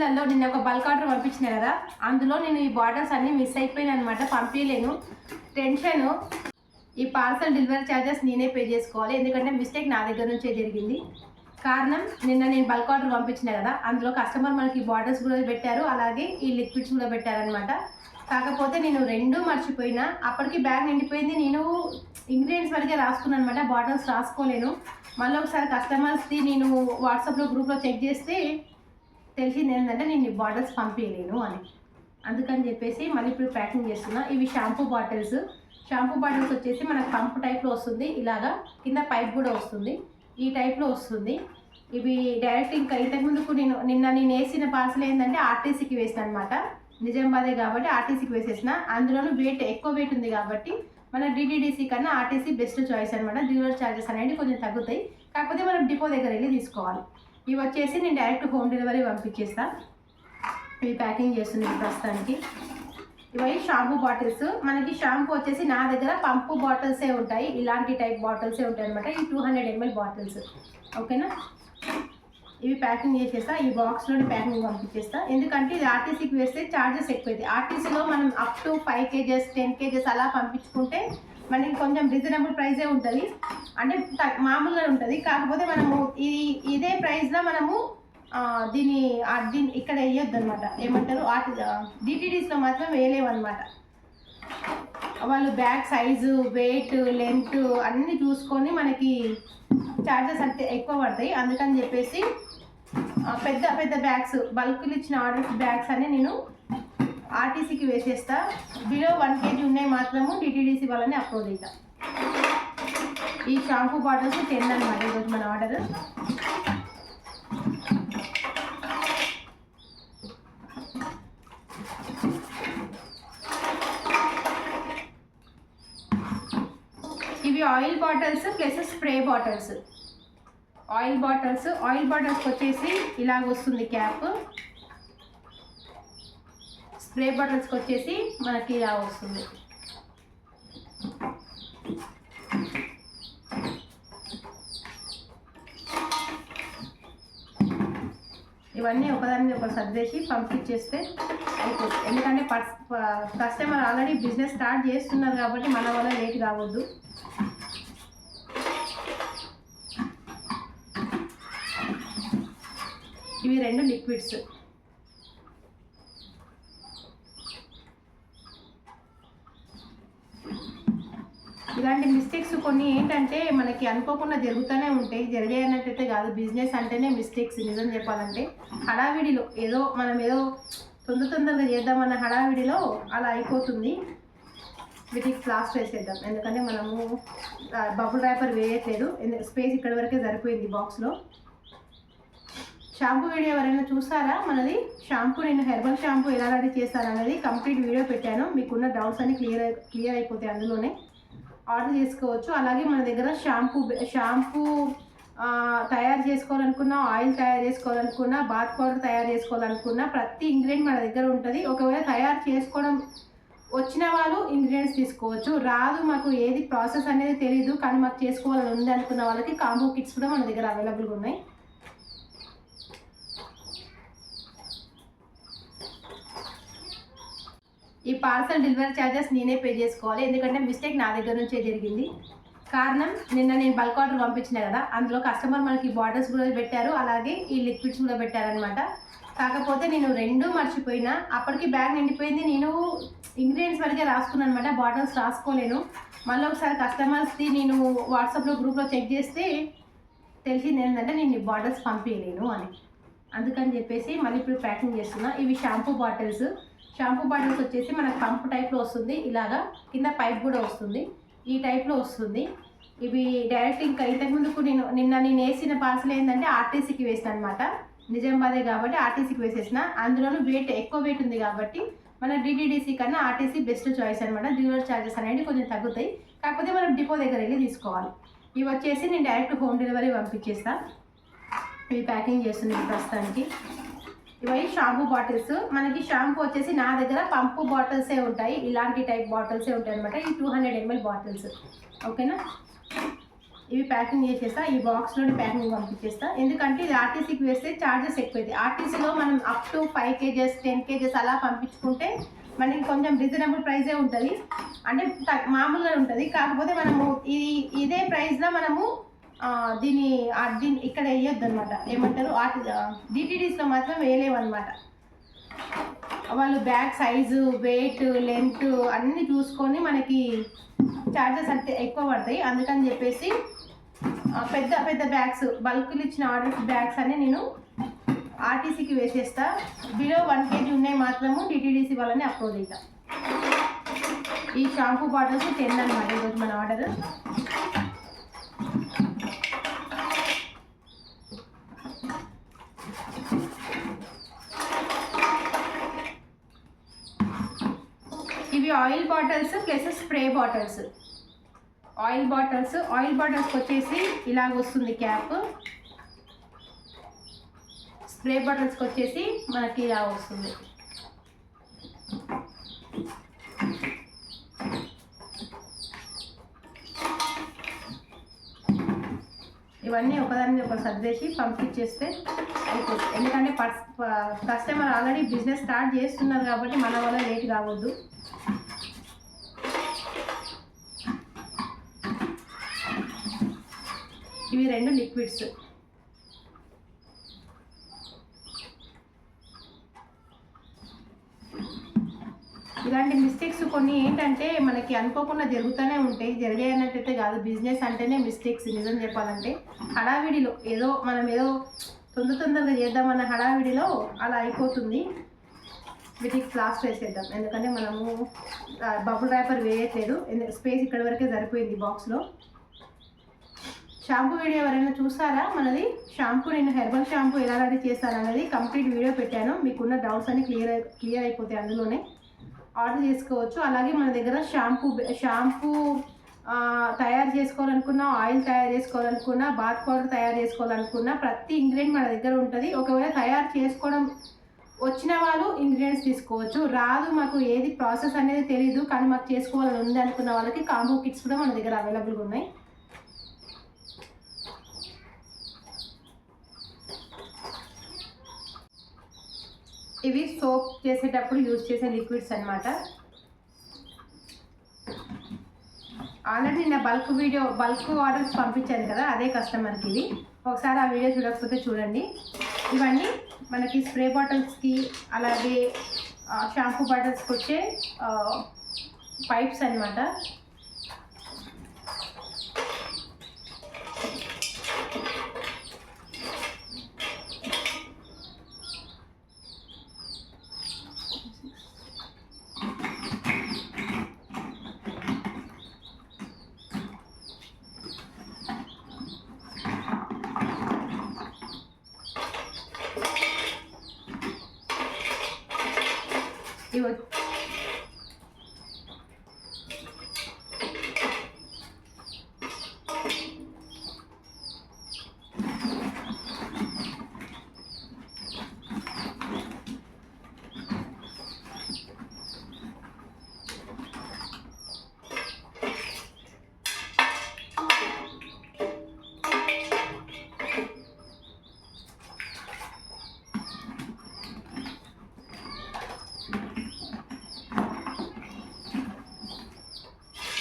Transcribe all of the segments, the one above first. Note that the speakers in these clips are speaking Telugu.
బాటిల్స్లలో నిన్న ఒక బల్క్ ఆర్డర్ పంపించిన కదా అందులో నేను ఈ బాటిల్స్ అన్నీ మిస్ అయిపోయినాయి అనమాట పంపించలేను టెన్షన్. ఈ పార్సల్ డెలివరీ ఛార్జెస్ నేనే పే చేసుకోవాలి ఎందుకంటే మిస్టేక్ నా దగ్గర నుంచే జరిగింది. కారణం నిన్న నేను బల్క్ ఆర్డర్ పంపించిన కదా అందులో కస్టమర్ మనకి బాటిల్స్ కూడా పెట్టారు అలాగే ఈ లిక్విడ్స్ కూడా పెట్టారనమాట కాకపోతే నేను రెండు మర్చిపోయినా అప్పటికి బ్యాగ్ నిండిపోయింది నేను ఇంగ్రీడియంట్స్ వరకే రాసుకున్నాను అనమాట బాటిల్స్ రాసుకోలేను. మళ్ళీ ఒకసారి కస్టమర్స్ది నేను వాట్సాప్లో గ్రూప్లో చెక్ చేస్తే తెలిసింది ఏంటంటే నేను ఈ బాటిల్స్ పంపించలేను అని. అందుకని చెప్పేసి మళ్ళీ ఇప్పుడు ప్యాకింగ్ చేస్తున్నా. ఇవి షాంపూ బాటిల్స్ షాంపూ బాటిల్స్ వచ్చేసి మనకు పంప్ టైప్లో వస్తుంది. ఇలాగా కింద పైప్ కూడా వస్తుంది. ఈ టైప్లో వస్తుంది. ఇవి డైరెక్ట్ ఇంకా ఇంతకుముందుకు నేను నిన్న నేను వేసిన పార్సల్ ఏంటంటే ఆర్టీసీకి వేసిన అనమాట నిజామాబాదే కాబట్టి ఆర్టీసీకి వేసేసిన. అందులోనూ వెయిట్ ఎక్కువ వెయిట్ ఉంది కాబట్టి మన డిటీడీసీ కన్నా ఆర్టీసీ బెస్ట్ చాయిస్ అనమాట డెలివరీ ఛార్జెస్ అనేవి కొంచెం తగ్గుతాయి. కాకపోతే మనం డిపో దగ్గర వెళ్ళి తీసుకోవాలి. ఇవి వచ్చేసి నేను డైరెక్ట్ హోమ్ డెలివరీ పంపించేస్తా. ఇవి ప్యాకింగ్ చేస్తున్నాయి ప్రస్తుతానికి. ఇవి షాంపూ బాటిల్స్. మనకి షాంపూ వచ్చేసి నా దగ్గర పంపు బాటిల్సే ఉంటాయి. ఇలాంటి టైప్ బాటిల్సే ఉంటాయి అనమాట ఈ టూ హండ్రెడ్ ఎంఎల్ బాటిల్స్. ఓకేనా? ఇవి ప్యాకింగ్ చేసేస్తా. ఈ బాక్స్లోని ప్యాకింగ్ పంపించేస్తా. ఎందుకంటే ఇది ఆర్టీసీకి వేస్తే ఛార్జెస్ ఎక్కువైంది ఆర్టీసీలో మనం up to five kgs ten kgs అలా పంపించుకుంటే మనకి కొంచెం రీజనబుల్ ప్రైజే ఉంటుంది. అంటే మామూలుగా ఉంటుంది. కాకపోతే మనము ఇది ఇదే ప్రైస్లో మనము దీన్ని దీన్ని ఇక్కడ వేయొద్దు అనమాట ఏమంటారు ఆర్టీ డిటీడీస్లో మాత్రం వేయలేము అనమాట వాళ్ళు బ్యాగ్ సైజు వెయిట్ లెంత్ అన్నీ చూసుకొని మనకి ఛార్జెస్ అంటే ఎక్కువ పడతాయి. అందుకని చెప్పేసి పెద్ద పెద్ద బ్యాగ్స్ బల్క్లు ఇచ్చిన ఆర్డర్స్ బ్యాగ్స్ అని నేను ఆర్టీసీకి వేసేస్తా. బిలో వన్ కేజీ ఉన్నాయి మాత్రము డిటీడీసీ వాళ్ళని అప్లోడ్ అవుతా ఈ షాంపూ బాటిల్స్ టెన్ అనమాట ఈరోజు మన ఆర్డర్. ఇవి oil bottles plus spray bottles. Oil bottles oil బాటిల్స్కి వచ్చేసి ఇలాగ వస్తుంది క్యాప్. స్ప్రే బాటిల్స్కి వచ్చేసి మనకి ఇలా వస్తుంది. ఇవన్నీ ఒకదాన్ని ఒక సర్దేసి పంపించేస్తే అయిపోతుంది. ఎందుకంటే కస్టమర్ ఆల్రెడీ బిజినెస్ స్టార్ట్ చేస్తున్నారు కాబట్టి మన వల్ల లేట్ కావద్దు. ఇవి రెండు లిక్విడ్స్ ఇలాంటి మిస్టేక్స్ కొన్ని ఏంటంటే మనకి అనుకోకుండా జరుగుతూనే ఉంటాయి. జరిగాయి అన్నట్టయితే కాదు. బిజినెస్ అంటేనే మిస్టేక్స్ నిజం చెప్పాలంటే. హడావిడిలో ఏదో మనం ఏదో తొందర తొందరగా చేద్దామన్న హడావిడిలో అలా అయిపోతుంది. వీటికి ప్లాస్టర్ వేసేద్దాం. ఎందుకంటే మనము బబుల్ ర్యాపర్ వేయట్లేదు. స్పేస్ ఇక్కడ వరకే సరిపోయింది బాక్స్లో షాంపూ వీడియో ఎవరైనా చూసారా? మనది షాంపూ నేను హెర్బల్ షాంపూ ఎలా రెడీ చేస్తాను కంప్లీట్ వీడియో పెట్టాను. మీకున్న డౌట్స్ అన్ని క్లియర్ క్లియర్ అయిపోతాయి అందులోనే. ఆర్డర్ చేసుకోవచ్చు. అలాగే మన దగ్గర షాంపూ షాంపూ తయారు చేసుకోవాలనుకున్నా ఆయిల్ తయారు చేసుకోవాలనుకున్నా బాత్ పౌడర్ తయారు చేసుకోవాలనుకున్నా ప్రతి ఇంగ్రీడియంట్ మన దగ్గర ఉంటుంది. ఒకవేళ తయారు చేసుకోవడం వచ్చిన వాళ్ళు ఇంగ్రీడియంట్స్ తీసుకోవచ్చు. రాదు మాకు ఏది ప్రాసెస్ అనేది తెలియదు కానీ మాకు చేసుకోవాలని ఉంది అనుకున్న వాళ్ళకి కాంబో కిట్స్ కూడా మన దగ్గర అవైలబుల్గా ఉన్నాయి. ఈ పార్సల్ డెలివరీ ఛార్జెస్ నేనే పే చేసుకోవాలి. ఎందుకంటే మిస్టేక్ నా దగ్గర నుంచే జరిగింది. కారణం నిన్న నేను బల్క్ ఆర్డర్ పంపించిన కదా అందులో కస్టమర్ మనకి బాటిల్స్ కూడా పెట్టారు అలాగే ఈ లిక్విడ్స్ కూడా పెట్టారనమాట కాకపోతే నేను రెండు మర్చిపోయినా. అప్పటికి బ్యాగ్ నిండిపోయింది. నేను ఇంగ్రీడియంట్స్ వరకే రాసుకున్నాను అనమాట బాటిల్స్ రాసుకోలేను. మళ్ళీ ఒకసారి కస్టమర్స్ది నేను వాట్సాప్లో గ్రూప్లో చెక్ చేస్తే తెలిసింది ఏంటంటే నేను ఈ బాటిల్స్ పంపించలేను అని. అందుకని చెప్పేసి మళ్ళీ ఇప్పుడు ప్యాకింగ్ చేస్తున్నా. ఇవి షాంపూ బాటిల్స్. షాంపూ బాటిల్స్ వచ్చేసి మనకు పంపు టైప్లో వస్తుంది. ఇలాగా కింద పైప్ కూడా వస్తుంది. ఈ టైప్లో వస్తుంది. ఇవి డైరెక్ట్ ఇంకా ఇంతకుముందుకు నేను నిన్న నేను వేసిన పార్సల్ ఏంటంటే ఆర్టీసీకి వేసిన అనమాట నిజామాబాదే కాబట్టి ఆర్టీసీకి వేసేసిన. అందులోనూ వెయిట్ ఎక్కువ వెయిట్ ఉంది కాబట్టి మన డిటీడీసీ కన్నా ఆర్టీసీ బెస్ట్ చాయిస్ అనమాట డెలివరీ ఛార్జెస్ అనేవి కొంచెం తగ్గుతాయి. కాకపోతే మనం డిపో దగ్గర వెళ్ళి తీసుకోవాలి. ఇవి వచ్చేసి నేను డైరెక్ట్ హోమ్ డెలివరీ పంపించేస్తాను ఇవి ప్యాకింగ్ చేస్తున్నాను ప్రస్తుతానికి. ఇవి షాంపూ బాటిల్స్ మనకి షాంపూ వచ్చేసి నా దగ్గర పంపు బాటిల్సే ఉంటాయి. ఇలాంటి టైప్ బాటిల్సే ఉంటాయి అనమాట ఈ టూ హండ్రెడ్ ఎంఎల్ బాటిల్స్ ఓకేనా ఇవి ప్యాకింగ్ చేసేస్తా. ఈ బాక్స్లోని ప్యాకింగ్ పంపించేస్తా. ఎందుకంటే ఇది ఆర్టీసీకి వేస్తే ఛార్జెస్ ఎక్కువైంది ఆర్టీసీలో మనం up to five kgs ten kgs అలా పంపించుకుంటే మనకి కొంచెం రీజనబుల్ ప్రైజే ఉంటుంది. అంటే మామూలుగా ఉంటుంది. కాకపోతే మనము ఇది ఇదే ప్రైస్లో మనము దీని దీని ఇక్కడ వేయొద్దు అనమాట ఏమంటారు? ఆర్టీ డిటీడీస్లో మాత్రం వేయలేము వాళ్ళు బ్యాగ్ సైజు వెయిట్ లెంత్ అన్నీ చూసుకొని మనకి చార్జెస్ అంటే ఎక్కువ పడతాయి. అందుకని చెప్పేసి పెద్ద పెద్ద బ్యాగ్స్ బల్క్లు ఇచ్చిన ఆర్డర్ బ్యాగ్స్ అన్ని నేను ఆర్టీసీకి వేసేస్తా. బిలో వన్ కేజీ ఉన్నాయి మాత్రము డిటీడీసీ వాళ్ళని అప్లోడ్ అవుతా ఈ షాంపూ బాటిల్స్ టెన్ అనమాట ఈరోజు మన ఆర్డర్ ఇవి oil bottles plus spray bottles. Oil bottles oil బాటిల్స్కి వచ్చేసి ఇలాగ వస్తుంది క్యాప్. స్ప్రే బాటిల్స్కి వచ్చేసి మనకి ఇలా వస్తుంది. ఇవన్నీ ఒకదాన్ని ఒక సర్దేసి పంపించేస్తే అయిపోతుంది. ఎందుకంటే పర్స్ కస్టమర్ ఆల్రెడీ బిజినెస్ స్టార్ట్ చేస్తున్నారు కాబట్టి మన వల్ల లేట్ కావద్దు. ఇవి రెండు లిక్విడ్స్. ఇలాంటి మిస్టేక్స్ కొన్ని ఏంటంటే మనకి అనుకోకుండా జరుగుతూనే ఉంటాయి. జరిగేనట్టయితే కాదు. బిజినెస్ అంటేనే మిస్టేక్స్ నిజం చెప్పాలంటే. హడావిడిలో ఏదో మనం ఏదో తొందర తొందరగా చేద్దామన్న హడావిడిలో అలా అయిపోతుంది. వీటికి ప్లాస్టర్ వేసేద్దాం. ఎందుకంటే మనము బబుల్ ర్యాపర్ వేయట్లేదు. స్పేస్ ఇక్కడ వరకే సరిపోయింది బాక్స్లో. షాంపూ వీడియో ఎవరైనా చూసారా? మనది షాంపూ నేను హెర్బల్ షాంపూ ఎలా రెడీ చేస్తాను అనేది కంప్లీట్ వీడియో పెట్టాను. మీకున్న డౌట్స్ అన్ని క్లియర్ క్లియర్ అయిపోతాయి అందులోనే. ఆర్డర్ చేసుకోవచ్చు. అలాగే మన దగ్గర షాంపూ షాంపూ తయారు చేసుకోవాలనుకున్నా ఆయిల్ తయారు చేసుకోవాలనుకున్నా బాత్ పౌడర్ తయారు చేసుకోవాలనుకున్నా ప్రతి ఇంగ్రీడియంట్ మన దగ్గర ఉంటుంది. ఒకవేళ తయారు చేసుకోవడం వచ్చిన వాళ్ళు ఇంగ్రీడియంట్స్ తీసుకోవచ్చు. రాదు మాకు ఏది ప్రాసెస్ అనేది తెలియదు కానీ మాకు చేసుకోవాలని ఉంది అనుకున్న వాళ్ళకి కాంబో కిట్స్ కూడా మన దగ్గర అవైలబుల్గా ఉన్నాయి. ఇవి సోప్ చేసేటప్పుడు యూజ్ చేసే లిక్విడ్స్ అన్నమాట. ఆల్రెడీ నిన్న బల్క్ వీడియో బల్క్ ఆర్డర్స్ పంపించాను కదా అదే కస్టమర్కి ఇది ఒకసారి ఆ వీడియో చూడకపోతే చూడండి. ఇవన్నీ మనకి స్ప్రే బాటిల్స్కి అలాగే షాంపూ బాటిల్స్కి వచ్చే పైప్స్ అన్నమాట. ఇవి వచ్చి-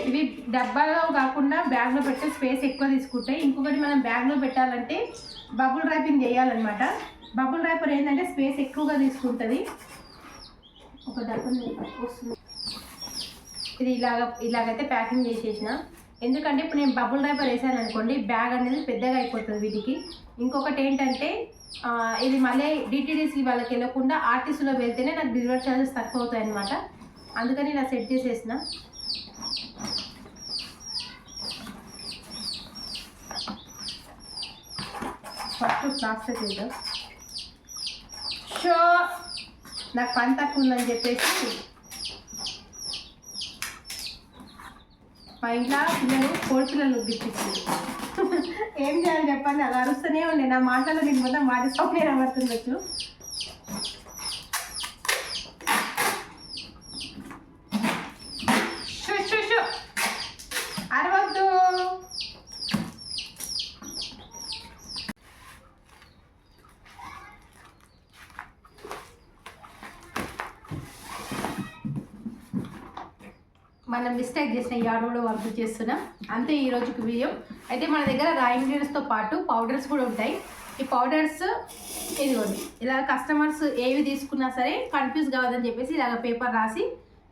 ఇవి డబ్బాలో కాకుండా బ్యాగ్లో పెట్టే స్పేస్ ఎక్కువ తీసుకుంటాయి ఇంకొకటి మనం బ్యాగ్లో పెట్టాలంటే బబుల్ ర్యాపింగ్ చేయాలన్నమాట. బబుల్ ర్యాపర్ ఏంటంటే స్పేస్ ఎక్కువగా తీసుకుంటుంది. ఒక వస్తుంది. ఇది ఇలాగ ఇలాగైతే ప్యాకింగ్ చేసేసిన. ఎందుకంటే ఇప్పుడు నేను బబుల్ ర్యాపర్ వేసాను అనుకోండి బ్యాగ్ అనేది పెద్దగా అయిపోతుంది వీటికి. ఇంకొకటి ఏంటంటే ఇది మళ్ళీ డిటీడీసీ వాళ్ళకి వెళ్ళకుండా ఆర్టీసీలో వెళ్తేనే నాకు డెలివరీ ఛార్జెస్ తక్కువ అవుతాయి అనమాట అందుకని ఇలా సెట్ చేసేసిన. ఫస్ట్ ప్రాసెస్ చేద్దాం షో నాకు పని తక్కువ ఉందని చెప్పేసి మా ఇంట్లో పిల్లలు కోడిపిల్లలు పిల్లలు ఏం చేయాలి చెప్పండి? అలా అరుస్తూనే ఉండే. నా మాటలో దీని మొత్తం మాట సౌకర్యం అమర్తుండొచ్చు షో షో షో అరవద్దు మనం మిస్టేక్ చేసిన ఈ ఆర్డర్ కూడా పంపించేస్తున్నాం అంతే ఈ రోజుకి వీడియో అయితే మన దగ్గర రా ఇంగ్రీడియంట్స్తో పాటు పౌడర్స్ కూడా ఉంటాయి. ఈ పౌడర్స్ ఇదిగోండి. ఇలా కస్టమర్స్ ఏవి తీసుకున్నా సరే కన్ఫ్యూజ్ కావద్దని చెప్పేసి ఇలాగ పేపర్ రాసి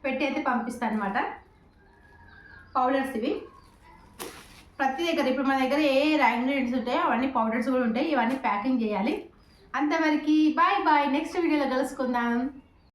పెట్టి అయితే పంపిస్తాను అనమాట పౌడర్స్ ఇవి. ప్రతి దగ్గర ఇప్పుడు మన దగ్గర ఏ రా ఇంగ్రీడియంట్స్ ఉంటాయో అవన్నీ పౌడర్స్ కూడా ఉంటాయి. ఇవన్నీ ప్యాకింగ్ చేయాలి. అంతవరకు బాయ్ బాయ్ నెక్స్ట్ వీడియోలో కలుసుకుందాం.